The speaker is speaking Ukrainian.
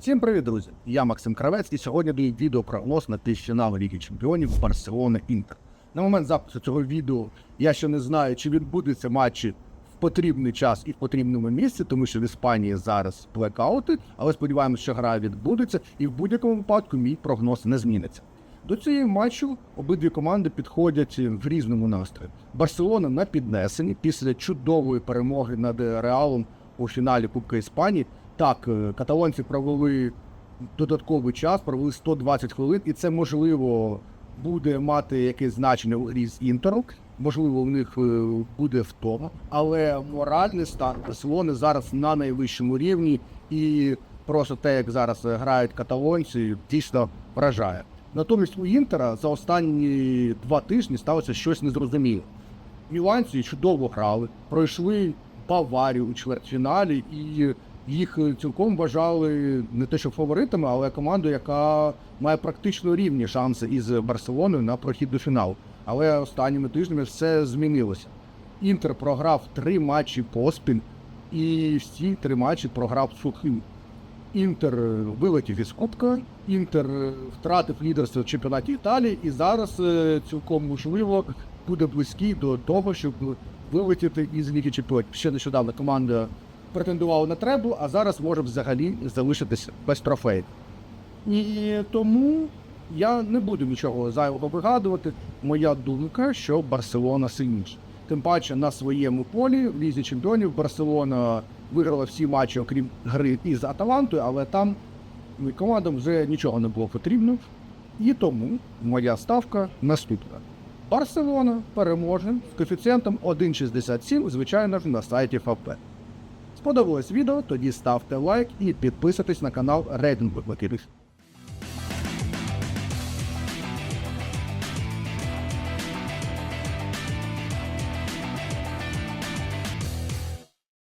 Всім привіт, друзі! Я Максим Кравець, і сьогодні даю відео прогноз на півфінал Ліги Чемпіонів Барселона Інтер. На момент запису цього відео я ще не знаю, чи відбудуться матчі в потрібний час і в потрібному місці, тому що в Іспанії зараз блекаути, але сподіваємося, що гра відбудеться, і в будь-якому випадку мій прогноз не зміниться. До цієї матчу обидві команди підходять в різному настрої. Барселона на піднесенні після чудової перемоги над Реалом у фіналі Кубка Іспанії. Так, е, каталонці провели додатковий час, провели 120 хвилин, і це можливо буде мати якесь значення у грі з інтером. Можливо, у них е, буде втома, але моральний стан Барселони зараз на найвищому рівні, і просто те, як зараз грають каталонці, дійсно вражає. Натомість у Інтера за останні два тижні сталося щось незрозуміле. Міланці чудово грали, пройшли Баварію у чвертьфіналі, і їх е, цілком вважали не те, що фаворитами, але командою, яка має практично рівні шанси із Барселоною на прохід до фіналу. Але останніми тижнями все змінилося. Інтер програв три матчі поспіль, і всі три матчі програв сухим. Інтер е, вилетів із Кубка, Інтер е, втратив лідерство в чемпіонаті Італії, і зараз цілком можливо буде близький до того, щоб вилетіти із Ліги Чемпіонів. Ще нещодавно команда претендувала на треблу, а зараз може взагалі залишитися без трофеїв. І тому я не буду нічого зайвого вигадувати. Моя думка, що Барселона сильніша. Тим паче на своєму полі в Лізі Чемпіонів Барселона виграла всі матчі, окрім гри із Аталантою, але там командам вже нічого не було потрібно. І тому моя ставка наступна. Барселона переможе з коефіцієнтом 1,67, звичайно ж, на сайті ФАП. Сподобалось відео? Тоді ставте лайк і підписуйтесь на канал Рейтинг Букмекерів.